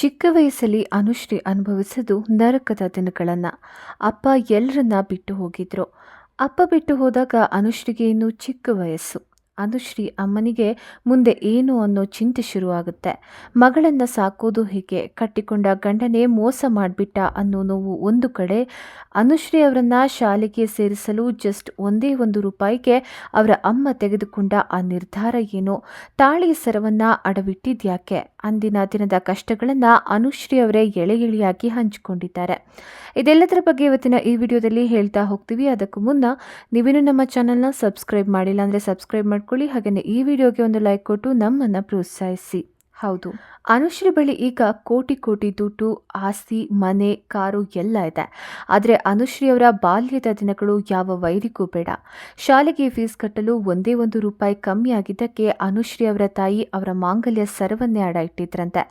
ಚಿಕ್ಕ ವಯಸ್ಸಲ್ಲಿ ಅನುಶ್ರೀ ಅನುಭವಿಸಿದ್ದು ನರಕದ ದಿನಗಳನ್ನು. ಅಪ್ಪ ಎಲ್ಲರನ್ನ ಬಿಟ್ಟು ಹೋಗಿದ್ರು. ಅಪ್ಪ ಬಿಟ್ಟು ಹೋದಾಗ ಅನುಶ್ರೀಗೆ ಇನ್ನೂ ಚಿಕ್ಕ ವಯಸ್ಸು. ಅನುಶ್ರೀ ಅಮ್ಮನಿಗೆ ಮುಂದೆ ಏನು ಅನ್ನೋ ಚಿಂತೆ ಶುರುವಾಗುತ್ತೆ. ಮಗಳನ್ನು ಸಾಕೋದು ಹೀಗೆ, ಕಟ್ಟಿಕೊಂಡ ಗಂಡನೇ ಮೋಸ ಮಾಡಿಬಿಟ್ಟ ಅನ್ನೋ ನೋವು ಒಂದು ಕಡೆ, ಅನುಶ್ರೀ ಅವರನ್ನು ಶಾಲೆಗೆ ಸೇರಿಸಲು ಜಸ್ಟ್ ಒಂದೇ ಒಂದು ರೂಪಾಯಿಗೆ ಅವರ ಅಮ್ಮ ತೆಗೆದುಕೊಂಡ ಆ ನಿರ್ಧಾರ ಏನು? ತಾಳಿ ಸರವನ್ನು ಅಡವಿಟ್ಟಿದ್ಯಾಕೆ? ಅಂದಿನ ದಿನದ ಕಷ್ಟಗಳನ್ನು ಅನುಶ್ರೀ ಅವರೇ ಎಳೆ ಎಳೆಯಾಗಿ ಹಂಚಿಕೊಂಡಿದ್ದಾರೆ. ಇದೆಲ್ಲದರ ಬಗ್ಗೆ ಇವತ್ತಿನ ಈ ವಿಡಿಯೋದಲ್ಲಿ ಹೇಳ್ತಾ ಹೋಗ್ತೀವಿ. ಅದಕ್ಕೂ ಮುನ್ನ ನೀವೇನು ನಮ್ಮ ಚಾನಲ್ನ ಸಬ್ಸ್ಕ್ರೈಬ್ ಮಾಡಿಲ್ಲ ಅಂದರೆ ಸಬ್ಸ್ಕ್ರೈಬ್ ಮಾಡ್ಕೊಳ್ಳಿ. ಹಾಗೆಯೇ ಈ ವಿಡಿಯೋಗೆ ಒಂದು ಲೈಕ್ ಕೊಟ್ಟು ನಮ್ಮನ್ನು ಪ್ರೋತ್ಸಾಹಿಸಿ. ಹೌದು. ಅನುಶ್ರೀ ಬಳಿ ಈಗ ಕೋಟಿ ಕೋಟಿ ದುಡ್ಡು, ಆಸ್ತಿ, ಮನೆ, ಕಾರು ಎಲ್ಲ ಇದೆ. ಆದರೆ ಅನುಶ್ರೀ ಅವರ ಬಾಲ್ಯದ ದಿನಗಳು ಯಾವ ವೈರಿಗೂ ಬೇಡ. ಶಾಲೆಗೆ ಫೀಸ್ ಕಟ್ಟಲು ಒಂದೇ ಒಂದು ರೂಪಾಯಿ ಕಮ್ಮಿ ಆಗಿದ್ದಕ್ಕೆ ಅನುಶ್ರೀ ಅವರ ತಾಯಿ ಅವರ ಮಾಂಗಲ್ಯ ಸರವನ್ನೇ ಅಡ ಇಟ್ಟಿದ್ರಂತೆ.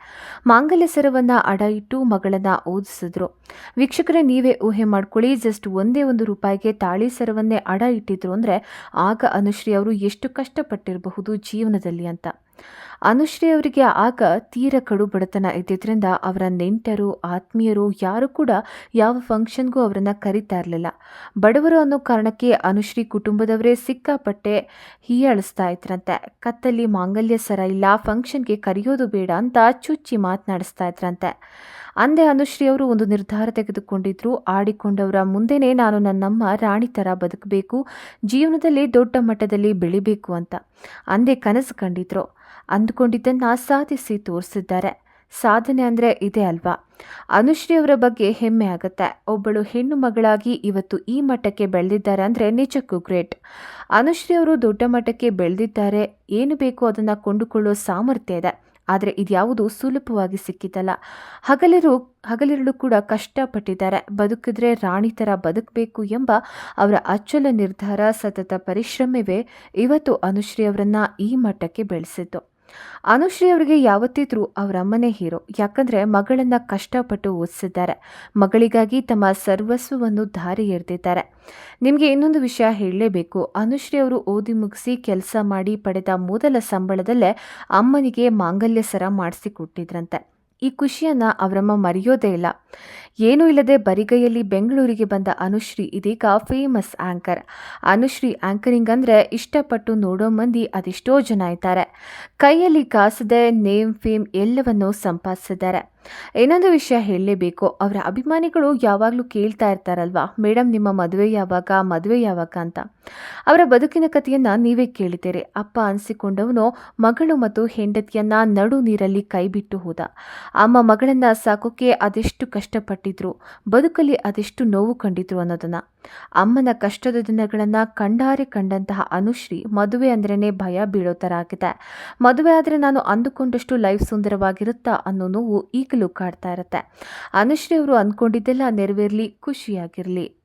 ಮಾಂಗಲ್ಯ ಸರವನ್ನ ಅಡ ಇಟ್ಟು ಮಗಳನ್ನ ಓದಿಸಿದ್ರು. ವೀಕ್ಷಕರೇ, ನೀವೇ ಊಹೆ ಮಾಡ್ಕೊಳ್ಳಿ, ಜಸ್ಟ್ ಒಂದೇ ಒಂದು ರೂಪಾಯಿಗೆ ತಾಳಿ ಸರವನ್ನೇ ಅಡ ಇಟ್ಟಿದ್ರು ಅಂದರೆ ಆಗ ಅನುಶ್ರೀ ಅವರು ಎಷ್ಟು ಕಷ್ಟಪಟ್ಟಿರಬಹುದು ಜೀವನದಲ್ಲಿ ಅಂತ. ಅನುಶ್ರೀ ಅವರಿಗೆ ಆಗ ತೀರ ಕಡು ಬಡತನ ಇದ್ದಿದ್ದರಿಂದ ಅವರ ನೆಂಟರು, ಆತ್ಮೀಯರು ಯಾರು ಕೂಡ ಯಾವ ಫಂಕ್ಷನ್ಗೂ ಅವರನ್ನು ಕರಿತಾ ಇರಲಿಲ್ಲ. ಬಡವರು ಅನ್ನೋ ಕಾರಣಕ್ಕೆ ಅನುಶ್ರೀ ಕುಟುಂಬದವರೇ ಸಿಕ್ಕಾಪಟ್ಟೆ ಹೀಯಾಳಿಸ್ತಾ ಇದ್ರಂತೆ. ಕತ್ತಲ್ಲಿ ಮಾಂಗಲ್ಯ ಸರ ಇಲ್ಲ, ಫಂಕ್ಷನ್ಗೆ ಕರೆಯೋದು ಬೇಡ ಅಂತ ಚುಚ್ಚಿ ಮಾತನಾಡಿಸ್ತಾ ಇದ್ರಂತೆ. ಅಂದೆ ಅನುಶ್ರೀ ಅವರು ಒಂದು ನಿರ್ಧಾರ ತೆಗೆದುಕೊಂಡಿದ್ರು. ಆಡಿಕೊಂಡವರ ಮುಂದೆನೇ ನಾನು ನನ್ನಮ್ಮ ರಾಣಿ ಥರ ಬದುಕಬೇಕು, ಜೀವನದಲ್ಲಿ ದೊಡ್ಡ ಮಟ್ಟದಲ್ಲಿ ಬೆಳಿಬೇಕು ಅಂತ. ಅಂದೇ ಕನಸು ಕಂಡಿದ್ರು. ಅಂದುಕೊಂಡಿದ್ದನ್ನು ಸಾಧಿಸಿ ತೋರಿಸಿದ್ದಾರೆ. ಸಾಧನೆ ಅಂದರೆ ಇದೆ ಅಲ್ವಾ? ಅನುಶ್ರೀ ಅವರ ಬಗ್ಗೆ ಹೆಮ್ಮೆ ಆಗುತ್ತೆ. ಒಬ್ಬಳು ಹೆಣ್ಣು ಮಗಳಾಗಿ ಇವತ್ತು ಈ ಮಟ್ಟಕ್ಕೆ ಬೆಳೆದಿದ್ದಾರೆ ಅಂದರೆ ನಿಜಕ್ಕೂ ಗ್ರೇಟ್. ಅನುಶ್ರೀ ಅವರು ದೊಡ್ಡ ಮಟ್ಟಕ್ಕೆ ಬೆಳೆದಿದ್ದಾರೆ. ಏನು ಬೇಕೋ ಅದನ್ನು ಕೊಂಡುಕೊಳ್ಳೋ ಸಾಮರ್ಥ್ಯ ಇದೆ. ಆದರೆ ಇದ್ಯಾವುದು ಸುಲಭವಾಗಿ ಸಿಕ್ಕಿತಲ್ಲ ಹಗಲಿರು, ಹಗಲಿರುಳು ಕೂಡ ಕಷ್ಟಪಟ್ಟಿದ್ದಾರೆ. ಬದುಕಿದ್ರೆ ರಾಣಿ ಥರ ಬದುಕಬೇಕು ಎಂಬ ಅವರ ಅಚ್ಚಲ ನಿರ್ಧಾರ ಸತತ ಪರಿಶ್ರಮವೇ ಇವತ್ತು ಅನುಶ್ರೀ ಅವರನ್ನ ಈ ಮಟ್ಟಕ್ಕೆ ಬೆಳೆಸಿತ್ತು ಅನುಶ್ರೀ ಅವರಿಗೆ ಯಾವತ್ತಿದ್ರೂ ಅವರ ಅಮ್ಮನೇ ಹೀರೋ. ಯಾಕಂದರೆ ಮಗಳನ್ನು ಕಷ್ಟಪಟ್ಟು ಓದಿಸಿದ್ದಾರೆ. ಮಗಳಿಗಾಗಿ ತಮ್ಮ ಸರ್ವಸ್ವವನ್ನು ದಾರಿ ಎರೆದಿದ್ದಾರೆ. ನಿಮಗೆ ಇನ್ನೊಂದು ವಿಷಯ ಹೇಳಲೇಬೇಕು. ಅನುಶ್ರೀ ಅವರು ಓದಿ ಮುಗಿಸಿ ಕೆಲಸ ಮಾಡಿ ಪಡೆದ ಮೊದಲ ಸಂಬಳದಲ್ಲೇ ಅಮ್ಮನಿಗೆ ಮಾಂಗಲ್ಯ ಸರ ಮಾಡಿಸಿಕೊಟ್ಟಿದ್ರಂತೆ ಈ ಖುಷಿಯನ್ನು ಅವರಮ್ಮ ಮರೆಯೋದೇ ಇಲ್ಲ. ಏನೂ ಇಲ್ಲದೆ ಬರಿಗೈಯಲ್ಲಿ ಬೆಂಗಳೂರಿಗೆ ಬಂದ ಅನುಶ್ರೀ ಇದೀಗ ಫೇಮಸ್ ಆಂಕರ್. ಅನುಶ್ರೀ ಆಂಕರಿಂಗ್ ಅಂದರೆ ಇಷ್ಟಪಟ್ಟು ನೋಡೋ ಮಂದಿ ಅದೆಷ್ಟೋ ಜನ ಇದ್ದಾರೆ. ಕೈಯಲ್ಲಿ ಕಾಸದೆ ನೇಮ್, ಫೇಮ್ ಎಲ್ಲವನ್ನೂ ಸಂಪಾದಿಸಿದ್ದಾರೆ. ಇನ್ನೊಂದು ವಿಷಯ ಹೇಳಲೇಬೇಕು. ಅವರ ಅಭಿಮಾನಿಗಳು ಯಾವಾಗಲೂ ಕೇಳ್ತಾ ಇರ್ತಾರಲ್ವಾ ಮೇಡಮ್ ನಿಮ್ಮ ಮದುವೆ ಯಾವಾಗ ಮದುವೆ ಯಾವಾಗ ಅಂತ? ಅವರ ಬದುಕಿನ ಕಥೆಯನ್ನು ನೀವೇ ಕೇಳಿದ್ದೀರಿ. ಅಪ್ಪ ಅನಿಸಿಕೊಂಡವನು ಮಗಳು ಮತ್ತು ಹೆಂಡತಿಯನ್ನ ನಡು ನೀರಲ್ಲಿ ಕೈಬಿಟ್ಟು ಹೋದ. ಅಮ್ಮ ಮಗಳನ್ನ ಸಾಕೋಕೆ ಅದೆಷ್ಟು ಕಷ್ಟಪಟ್ಟಿದ್ರು ಬದುಕಲ್ಲಿ ಅದೆಷ್ಟು ನೋವು ಕಂಡಿದ್ರು ಅನ್ನೋದನ್ನ. ಅಮ್ಮನ ಕಷ್ಟದ ದಿನಗಳನ್ನು ಕಂಡಾರೆ ಕಂಡಂತಹ ಅನುಶ್ರೀ ಮದುವೆ ಅಂದ್ರೇ ಭಯ ಬೀಳೋ ಥರ ಆಗಿದೆ. ಮದುವೆ ಆದರೆ ನಾನು ಅಂದುಕೊಂಡಷ್ಟು ಲೈಫ್ ಸುಂದರವಾಗಿರುತ್ತಾ ಅನ್ನೋ ನೋವು ಈಗಲೂ ಕಾಡ್ತಾ ಇರುತ್ತೆ. ಅನುಶ್ರೀ ಅವರು ಅಂದ್ಕೊಂಡಿದ್ದೆಲ್ಲ ನೆರವೇರಲಿ, ಖುಷಿಯಾಗಿರಲಿ.